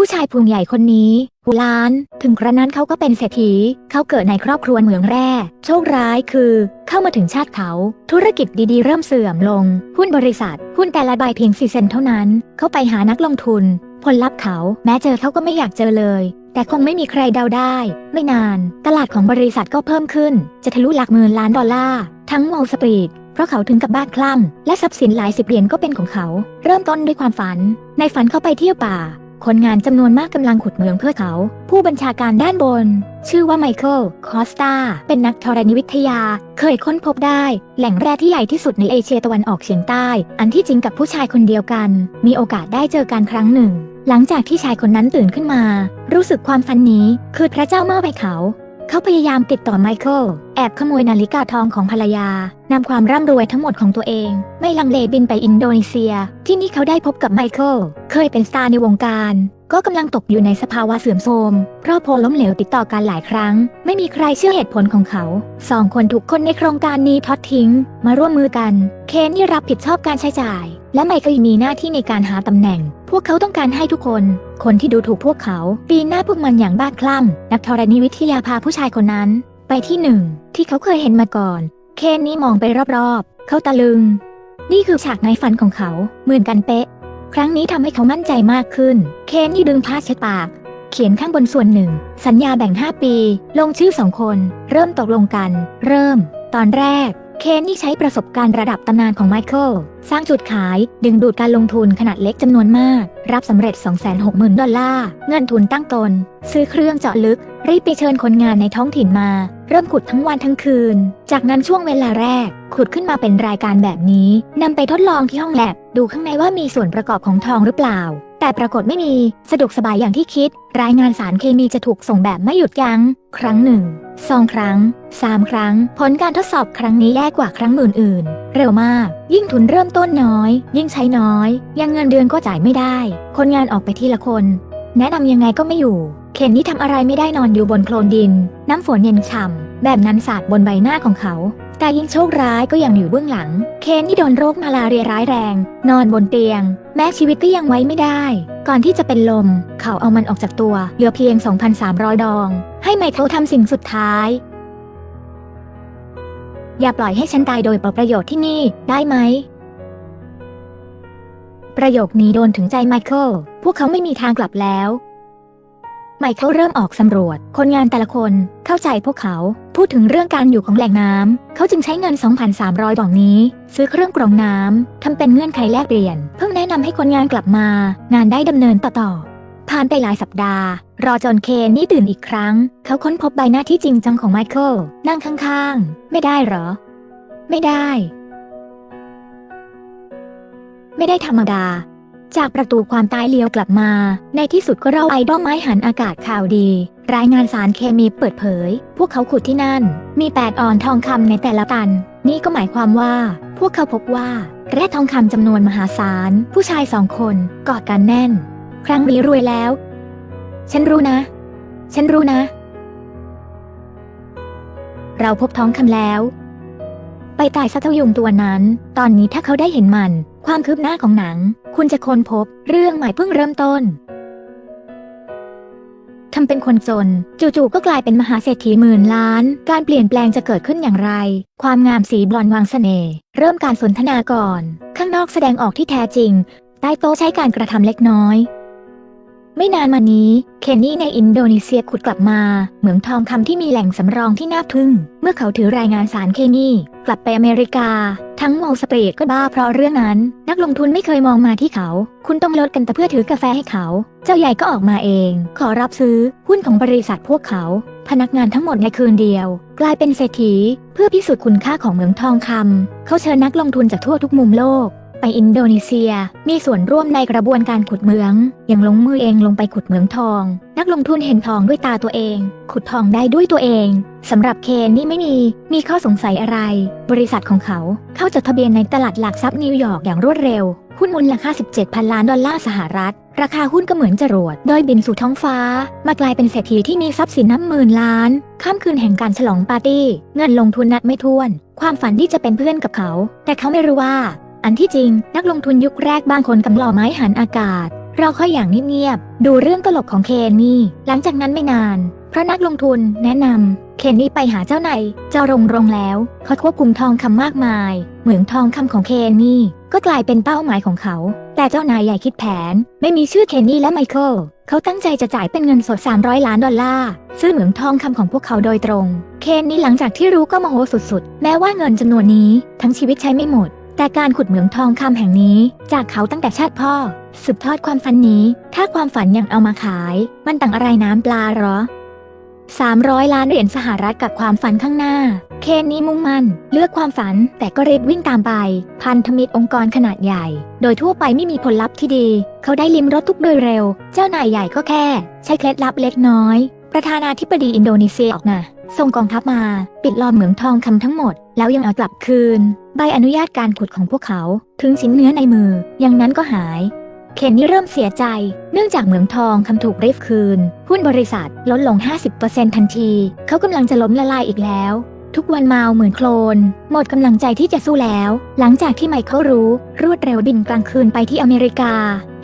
ผู้ชายพุงใหญ่คนนี้หูล้าน ถึงกระนั้นเขาก็เป็นเศรษฐี เขาเกิดในครอบครัวเหมืองแร่ โชคร้ายคือ เข้ามาถึงชาติเขา ธุรกิจดีๆ เริ่มเสื่อมลง หุ้นบริษัท หุ้นแต่ละใบเพียง4เซนเท่านั้น เขาไปหานักลงทุน ผลลัพธ์เขา แม้เจอเขาก็ไม่อยากเจอเลย แต่คงไม่มีใครเดาได้ ไม่นาน ตลาดของบริษัทก็เพิ่มขึ้น จะทะลุหลักหมื่นล้านดอลลาร์ ทั้งวอลสตรีทเพราะเขาถึงกับบ้านคลั่งและทรัพย์สินหลายสิบเหรียญก็เป็นของเขา เริ่มต้นด้วยความฝัน ในฝันเขาไปเที่ยวป่า คนงานจำนวนมากกำลังขุดเหมืองเพื่อเขา ผู้บัญชาการด้านบน ชื่อว่าไมเคิล คอสตา เป็นนักธรณีวิทยา เคยค้นพบได้ แหล่งแร่ที่ใหญ่ที่สุดในเอเชียตะวันออกเฉียงใต้ อันที่จริงกับผู้ชายคนเดียวกัน มีโอกาสได้เจอกันครั้งหนึ่ง หลังจากที่ชายคนนั้นตื่นขึ้นมา รู้สึกความฝันนี้คือพระเจ้ามอบให้เขา เขาพยายามติดต่อไมเคิล แอบขโมยนาฬิกาทองของภรรยานำความร่ำรวยทั้งหมดของตัวเอง ไม่ลังเลบินไปอินโดนีเซีย ที่นี่เขาได้พบกับไมเคิล เคยเป็นสตาร์ในวงการ ก็กำลังตกอยู่ในสภาวะเสื่อมโทรมครอบครัวล้มเหลวติดต่อกันหลายครั้ง ไม่มีใครเชื่อเหตุผลของเขาสองคนถูกคนในโครงการนี้ทอดทิ้ง มาร่วมมือกัน เคนนี่รับผิดชอบการใช้จ่าย และไมเคิลมีหน้าที่ในการหาตำแหน่ง พวกเขาต้องการให้ทุกคน คนที่ดูถูกพวกเขา ปีหน้าพวกมันอย่างบ้าคลั่งนักธรณีวิทยาพาผู้ชายคนนั้น ไปที่หนึ่ง ที่เขาเคยเห็นมาก่อน เคนนี่มองไปรอบๆ เขาตะลึง นี่คือฉากในฝันของเขาเหมือนกันเป๊ะ ครั้งนี้ทำให้เขามั่นใจมากขึ้น เคนนี่ดึงผ้าเช็ดปาก เขียนข้างบนส่วนหนึ่ง สัญญาแบ่ง 5 ปี ลงชื่อสองคน เริ่มตกลงกัน เริ่ม ตอนแรก เคนนี่ใช้ประสบการณ์ระดับตำนานของไมเคิลสร้างจุดขายดึงดูดการลงทุนขนาดเล็กจำนวนมาก รับสำเร็จ 260,000 ดอลลาร์ เงินทุนตั้งตน ซื้อเครื่องเจาะลึก รีบไปเชิญคนงานในท้องถิ่นมา เริ่มขุดทั้งวันทั้งคืน จากนั้นช่วงเวลาแรก ขุดขึ้นมาเป็นรายการแบบนี้นำไปทดลองที่ห้องแลบดูข้างในว่ามีส่วนประกอบของทองหรือเปล่า แต่ปรากฏไม่มีสะดวกสบายอย่างที่คิด รายงานสารเคมีจะถูกส่งแบบไม่หยุดยัง้ง ครั้งหนึ่งสองครั้งสามครั้ง ผลการทดสอบครั้งนี้แย่กว่าครั้งอื่นๆ เร็วมาก ยิ่งทุนเริ่มต้นน้อย ยิ่งใช้น้อย ยังเงินเดือนก็จ่ายไม่ได้ คนงานออกไปทีละคน แนะนำยังไงก็ไม่อยู่ เข็นนี่ทำอะไรไม่ได้นอนอยู่บนโคลนดิน น้ำฝนเย็นฉ่ำ แบบนั้นสาดบนใบหน้าของเขา แต่ยิ่งโชคร้ายก็ยังอยู่เบื้องหลัง เคนนี่โดนโรคมาลาเรียร้ายแรง นอนบนเตียง แม้ชีวิตก็ยังไว้ไม่ได้ ก่อนที่จะเป็นลม เขาเอามันออกจากตัว เหลือเพียง 2,300 ดอง ให้ไมเคิลทำสิ่งสุดท้ายอย่าปล่อยให้ฉันตายโดยเปล่าประโยชน์ที่นี่ได้ไหม ประโยคนี้โดนถึงใจไมเคิล พวกเขาไม่มีทางกลับแล้ว ไมเคิลเริ่มออกสำรวจ คนงานแต่ละคนเข้าใจพวกเขา พูดถึงเรื่องการอยู่ของแหล่งน้ำ เขาจึงใช้เงิน 2,300ดองนี้ ซื้อเครื่องกรองน้ำ ทำเป็นเงื่อนไขแลกเปลี่ยน เพิ่งแนะนำให้คนงานกลับมา งานได้ดำเนินต่อตอผ่านไปหลายสัปดาห์ รอจนเคนนี่ตื่นอีกครั้ง เขาค้นพบใบหน้าที่จริงจังของไมเคิลนั่งข้างๆ ไม่ได้หรอ ไม่ได้ ไม่ได้ธรรมดา จากประตูความตายเลี้ยวกลับมา ในที่สุดก็เราไอดอลไม้หันอากาศข่าวดี รายงานสารเคมีเปิดเผย พวกเขาขุดที่นั่น มีแปดออนทองคำในแต่ละตัน นี่ก็หมายความว่า พวกเขาพบว่าแร่ทองคำจำนวนมหาศาล ผู้ชายสองคนกอดกันแน่น ครั้งนี้รวยแล้ว ฉันรู้นะ ฉันรู้นะ เราพบท้องคำแล้ว ไปตายซะเท่ายุงตัวนั้น ตอนนี้ถ้าเขาได้เห็นมัน ความคืบหน้าของหนัง คุณจะค้นพบ เรื่องใหม่เพิ่งเริ่มต้นทำเป็นคนจน จู่ๆก็กลายเป็นมหาเศรษฐีหมื่นล้าน การเปลี่ยนแปลงจะเกิดขึ้นอย่างไร ความงามสีบลอนวางเสน่ห์เริ่มการสนทนาก่อน ข้างนอกแสดงออกที่แท้จริง ใต้โต๊ะใช้การกระทำเล็กน้อย ไม่นานมานี้ เคนนี่ในอินโดนีเซียขุดกลับมา เหมืองทองคำที่มีแหล่งสำรองที่น่าทึ่ง เมื่อเขาถือรายงานสารเคมีกลับไปอเมริกา ทั้งวอลสตรีทก็บ้าเพราะเรื่องนั้น นักลงทุนไม่เคยมองมาที่เขา คุณต้องลดกันแต่เพื่อถือกาแฟให้เขา เจ้าใหญ่ก็ออกมาเอง ขอรับซื้อหุ้นของบริษัทพวกเขา พนักงานทั้งหมดในคืนเดียว กลายเป็นเศรษฐี เพื่อพิสูจน์คุณค่าของเหมืองทองคำเขาเชิญนักลงทุนจากทั่วทุกมุมโลก ไปอินโดนีเซีย มีส่วนร่วมในกระบวนการขุดเหมือง ยังลงมือเองลงไปขุดเหมืองทอง นักลงทุนเห็นทองด้วยตาตัวเอง ขุดทองได้ด้วยตัวเองสำหรับเคนนี่ไม่มี มีข้อสงสัยอะไร บริษัทของเขาเข้าจดทะเบียนในตลาดหลักทรัพย์นิวยอร์กอย่างรวดเร็ว หุ้นมูลค่า 17พันล้านดอลลาร์สหรัฐ ราคาหุ้นก็เหมือนจรวดโดยบินสู่ท้องฟ้า มากลายเป็นเศรษฐีที่มีทรัพย์สินนับหมื่นล้านข้ามคืนแห่งการฉลองปาร์ตี้ เงินลงทุนนัดไม่ถ้วน ความฝันที่จะเป็นเพื่อนกับเขา แต่เขาไม่รู้ว่า อันที่จริง นักลงทุนยุคแรกบางคนกำล่อไม้หันอากาศ เราค่อยอย่างเงียบๆดูเรื่องตลกของเคนนี่ หลังจากนั้นไม่นาน เพราะนักลงทุนแนะนำเคนนี่ไปหาเจ้านายเจ้ารงรงแล้วเขาควบคุมทองคำมากมาย เหมืองทองคำของเคนนี่ก็กลายเป็นเป้าหมายของเขา แต่เจ้านายใหญ่คิดแผน ไม่มีชื่อเคนนี่และไมเคิลเขาตั้งใจจะจ่ายเป็นเงินสด 300 ล้านดอลลาร์ซื้อเหมืองทองคำของพวกเขาโดยตรง เคนนี่หลังจากที่รู้ก็โมโหสุดๆ แม้ว่าเงินจำนวนนี้ ทั้งชีวิตใช้ไม่หมด แต่การขุดเหมืองทองคำแห่งนี้จากเขาตั้งแต่ชาติพ่อ สืบทอดความฝันนี้ ถ้าความฝันยังเอามาขาย มันต่างอะไรน้ำปลาหรอ 300 ล้านเหรียญสหรัฐกับความฝันข้างหน้า เคนนี้มุ่งมั่น เลือกความฝันแต่ก็รีบวิ่งตามไป พันธมิตรองค์กรขนาดใหญ่ โดยทั่วไปไม่มีผลลัพธ์ที่ดี เขาได้ลิมรถทุกโดยเร็ว เจ้านายใหญ่ก็แค่ ใช้เคล็ดลับเล็กน้อย ประธานาธิบดีอินโดนีเซียออกมาส่งกองทัพมา ปิดล้อมเหมืองทองคำทั้งหมด แล้วยังเอากลับคืน ใบอนุญาตการขุดของพวกเขา ถึงชิ้นเนื้อในมือ อย่างนั้นก็หาย เคนนี่เริ่มเสียใจ เนื่องจากเหมืองทองคำถูกรีบคืน หุ้นบริษัทลดลง 50%ทันที เขากำลังจะล้มละลายอีกแล้ว ทุกวันเมาเหมือนโคลน หมดกำลังใจที่จะสู้แล้ว หลังจากที่ไมเคิลรู้ รวดเร็วบินกลางคืนไปที่อเมริกา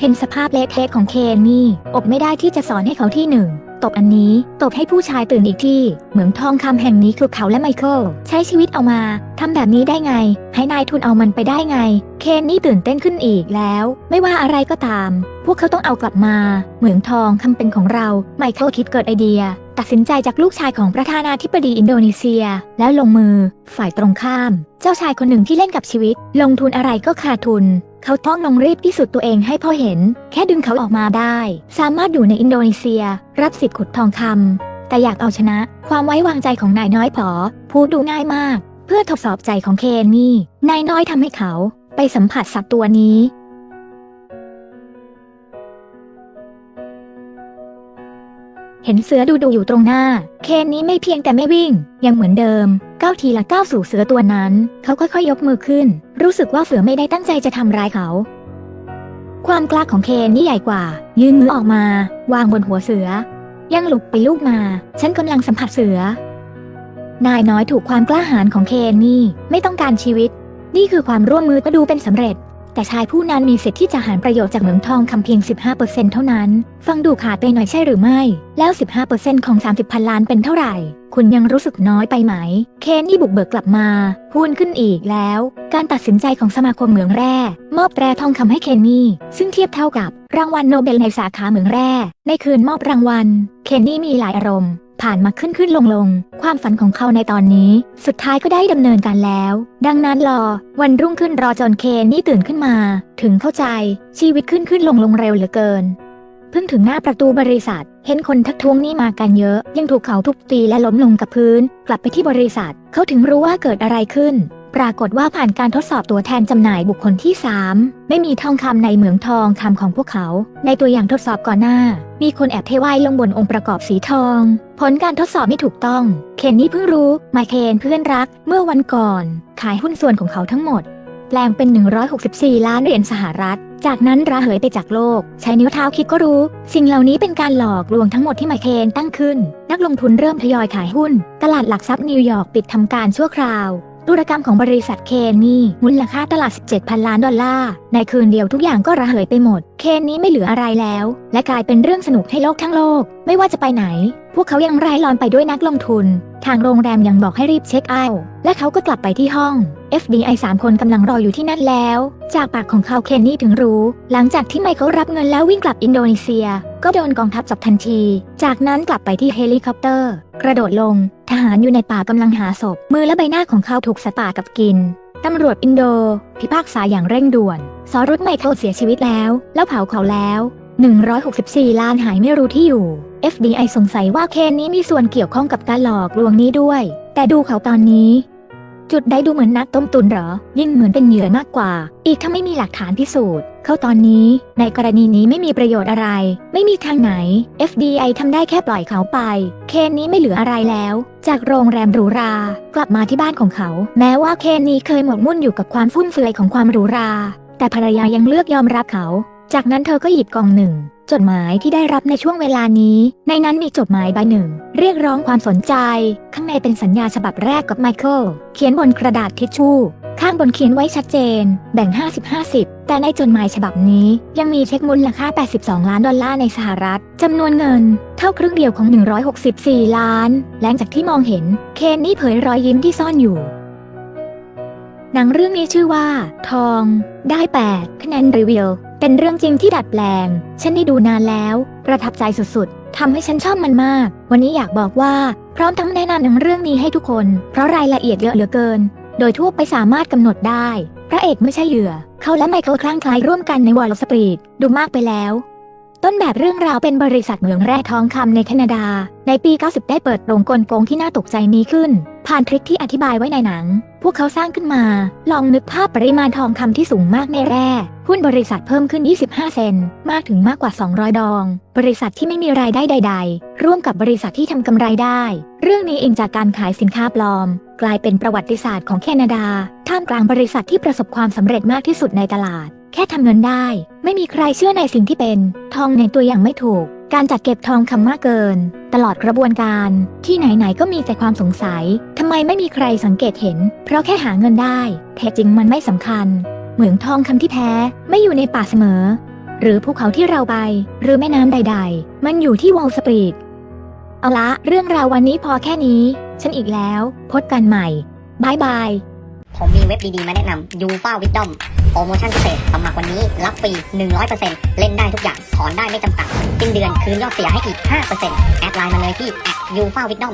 เห็นสภาพเละเทะของเคนนี่อดไม่ได้ที่จะสอนให้เขาที่หนึ่ง ตบอันนี้ตบให้ผู้ชายตื่นอีกที่ เหมืองทองคำแห่งนี้คือเขาและไมเคิลใช้ชีวิตเอามาทำแบบนี้ได้ไง ให้นายทุนเอามันไปได้ไง เคนนี่ตื่นเต้นขึ้นอีกแล้ว ไม่ว่าอะไรก็ตาม พวกเขาต้องเอากลับมา เหมืองทองคำเป็นของเรา ไมเคิลคิดเกิดไอเดีย ตัดสินใจจากลูกชายของประธานาธิบดีอินโดนีเซีย แล้วลงมือ ฝ่ายตรงข้าม เจ้าชายคนหนึ่งที่เล่นกับชีวิต ลงทุนอะไรก็ขาดทุน เขาต้องลงรีบพิสูจน์ตัวเองให้พ่อเห็น แค่ดึงเขาออกมาได้ สามารถอยู่ในอินโดนีเซีย รับสิทธิ์ขุดทองคำแต่อยากเอาชนะ ความไว้วางใจของนายน้อยผอพูดดูง่ายมาก เพื่อทดสอบใจของเคนนี่ นายน้อยทำให้เขาไปสัมผัสสัตว์ตัวนี้เห็นเสือดูดูอยู่ตรงหน้า เคนนี้ไม่เพียงแต่ไม่วิ่ง ยังเหมือนเดิม ก้าวทีละก้าวสู่เสือตัวนั้น เขาค่อยๆยกมือขึ้น รู้สึกว่าเสือไม่ได้ตั้งใจจะทำร้ายเขา ความกล้าของเคนนี่ใหญ่กว่า ยืนมือออกมา วางบนหัวเสือ ยังหลุกไปลูกมา ฉันกำลังสัมผัสเสือ นายน้อยถูกความกล้าหาญของเคนนี่ไม่ต้องการชีวิต นี่คือความร่วมมือก็ดูเป็นสำเร็จ แต่ชายผู้นั้นมีสิทธิ์ที่จะหารประโยชน์จากเหมืองทองคำเพียง 15%เท่านั้น ฟังดูขาดไปหน่อยใช่หรือไม่ แล้ว 15%ของ 30 พันล้านเป็นเท่าไหร่ คุณยังรู้สึกน้อยไปไหม เคนนี่บุกเบิกกลับมาหุ้นขึ้นอีกแล้ว การตัดสินใจของสมาคมเหมืองแร่ มอบแร่ทองคำให้เคนนี่ ซึ่งเทียบเท่ากับรางวัลโนเบลในสาขาเหมืองแร่ ในคืนมอบรางวัล เคนนี่มีหลายอารมณ์ ผ่านมาขึ้นขึ้นลงลง ความฝันของเขาในตอนนี้ สุดท้ายก็ได้ดำเนินการแล้ว ดังนั้นรอ วันรุ่งขึ้นรอจนเคนนี่ตื่นขึ้นมา ถึงเข้าใจ ชีวิตขึ้นขึ้นลงลงเร็วเหลือเกิน เพิ่งถึงหน้าประตูบริษัท เห็นคนทักท้วงนี่มากันเยอะ ยังถูกเขาทุบตีและล้มลงกับพื้น กลับไปที่บริษัท เขาถึงรู้ว่าเกิดอะไรขึ้น ปรากฏว่าผ่านการทดสอบตัวแทนจำหน่ายบุคคลที่ 3 ไม่มีทองคำในเหมืองทองคำของพวกเขา ในตัวอย่างทดสอบก่อนหน้า มีคนแอบเทวายลงบนองค์ประกอบสีทอง ผลการทดสอบไม่ถูกต้อง เคนนี่เพิ่งรู้ไมเคนเพื่อนรัก เมื่อวันก่อน ขายหุ้นส่วนของเขาทั้งหมดแปลงเป็น 164 ล้านเหรียญสหรัฐ จากนั้นระเหยไปจากโลก ใช้นิ้วเท้าคิดก็รู้ สิ่งเหล่านี้เป็นการหลอกลวงทั้งหมดที่ไมเคนตั้งขึ้น นักลงทุนเริ่มทยอยขายหุ้น ตลาดหลักทรัพย์นิวยอร์กปิดทำการชั่วคราว ธุรกรรมของบริษัทเคนนี่มูลค่าตลาด 17พันล้านดอลลาร์ ในคืนเดียวทุกอย่างก็ระเหยไปหมด เคนนี้ไม่เหลืออะไรแล้ว และกลายเป็นเรื่องสนุกให้โลกทั้งโลก ไม่ว่าจะไปไหน พวกเขายังไร้ลอนไปด้วยนักลงทุน ทางโรงแรมยังบอกให้รีบเช็คเอาท์และเขาก็กลับไปที่ห้อง FBI 3 คนกำลังรออยู่ที่นั่นแล้ว จากปากของเขาเคนนี่ถึงรู้ หลังจากที่ไมเคิลรับเงินแล้ววิ่งกลับอินโดนีเซีย ก็โดนกองทัพจับทันที จากนั้นกลับไปที่เฮลิคอปเตอร์ กระโดดลง หารอยู่ในป่ากำลังหาศพ มือและใบหน้าของเขาถูกสัตว์ป่ากับกิน ตำรวจอินโด พิพากษาอย่างเร่งด่วนสอรุตไมเคิลเสียชีวิตแล้ว แล้วเผาเขาแล้ว 164 ล้านหายไม่รู้ที่อยู่ FBI สงสัยว่าเคนนี้มีส่วนเกี่ยวข้องกับการหลอกลวงนี้ด้วย แต่ดูเขาตอนนี้ จุดใดดูเหมือนนักต้มตุนเหรอ ยิ่งเหมือนเป็นเหยื่อมากกว่า อีกถ้าไม่มีหลักฐานพิสูจน์ เขาตอนนี้ ในกรณีนี้ไม่มีประโยชน์อะไร ไม่มีทางไหน FBI ทำได้แค่ปล่อยเขาไป เคนนี้ไม่เหลืออะไรแล้ว จากโรงแรมหรูรา กลับมาที่บ้านของเขา แม้ว่าเคนนี้เคยหมกมุ่นอยู่กับความฟุ่มเฟือยของความหรูรา แต่ภรรยายังเลือกยอมรับเขา จากนั้นเธอก็หยิบกล่องหนึ่ง จดหมายที่ได้รับในช่วงเวลานี้ ในนั้นมีจดหมายใบหนึ่ง เรียกร้องความสนใจ ข้างในเป็นสัญญาฉบับแรกกับไมเคิลเขียนบนกระดาษทิชชู่ ข้างบนเขียนไว้ชัดเจน แบ่ง 50-50 แต่ในจดหมายฉบับนี้ ยังมีเช็คมูลค่า 82 ล้านดอลลาร์ในสหรัฐจำนวนเงิน เท่าครึ่งเดียวของ 164 ล้านและจากที่มองเห็น เคนนี่เผยรอยยิ้มที่ซ่อนอยู่ หนังเรื่องนี้ชื่อว่า ทอง ได้ 8 คะแนนรีวิว เป็นเรื่องจริงที่ดัดแปลง ฉันได้ดูนานแล้ว ประทับใจสุดๆทำให้ฉันชอบมันมาก วันนี้อยากบอกว่า พร้อมทั้งแนะนำหนังเรื่องนี้ให้ทุกคน เพราะรายละเอียดเยอะเหลือเกิน โดยทั่วไปสามารถกำหนดได้ พระเอกไม่ใช่เหยื่อ เขาและไมเคิลคลั่งคล้ร่วมกันในวอลล์สตรีทดูมากไปแล้ว ต้นแบบเรื่องราวเป็นบริษัทเหมืองแร่ทองคำในแคนาดา ในปี 90 ได้เปิดโรงกลโกงที่น่าตกใจนี้ขึ้น ผ่านทริคที่อธิบายไว้ในหนัง พวกเขาสร้างขึ้นมา ลองนึกภาพปริมาณทองคำที่สูงมากในแร่ หุ้นบริษัทเพิ่มขึ้น 25 เซน มากถึงมากกว่า 200 ดอง บริษัทที่ไม่มีรายได้ใด ๆ ร่วมกับบริษัทที่ทำกำไรได้ เรื่องนี้เองจากการขายสินค้าปลอม กลายเป็นประวัติศาสตร์ของแคนาดา ท่ามกลางบริษัทที่ประสบความสำเร็จมากที่สุดในตลาด แค่ทำเงินได้ ไม่มีใครเชื่อในสิ่งที่เป็น ทองในตัวอย่างไม่ถูก การจัดเก็บทองคำมากเกิน ตลอดกระบวนการที่ไหนๆก็มีแต่ความสงสัยทำไมไม่มีใครสังเกตเห็น เพราะแค่หาเงินได้ แท้จริงมันไม่สำคัญ เหมืองทองคำที่แท้ไม่อยู่ในป่าเสมอ หรือภูเขาที่เราไป หรือแม่น้ำใด ๆ มันอยู่ที่วอลสตรีทเอาละ เรื่องราววันนี้พอแค่นี้ ฉันอีกแล้ว พบกันใหม่บายบาย ผมมีเว็บดีๆ มาแนะนำ u f a Wisdom โปรโมชั่นพิเศษสมัครวันนี้รับฟรี 100%เล่นได้ทุกอย่าง ถอนได้ไม่จำกัดสิ้นเดือนคืนยอดเสียให้อีก 5%แอดไลน์มาเลยที่ u f a Wisdom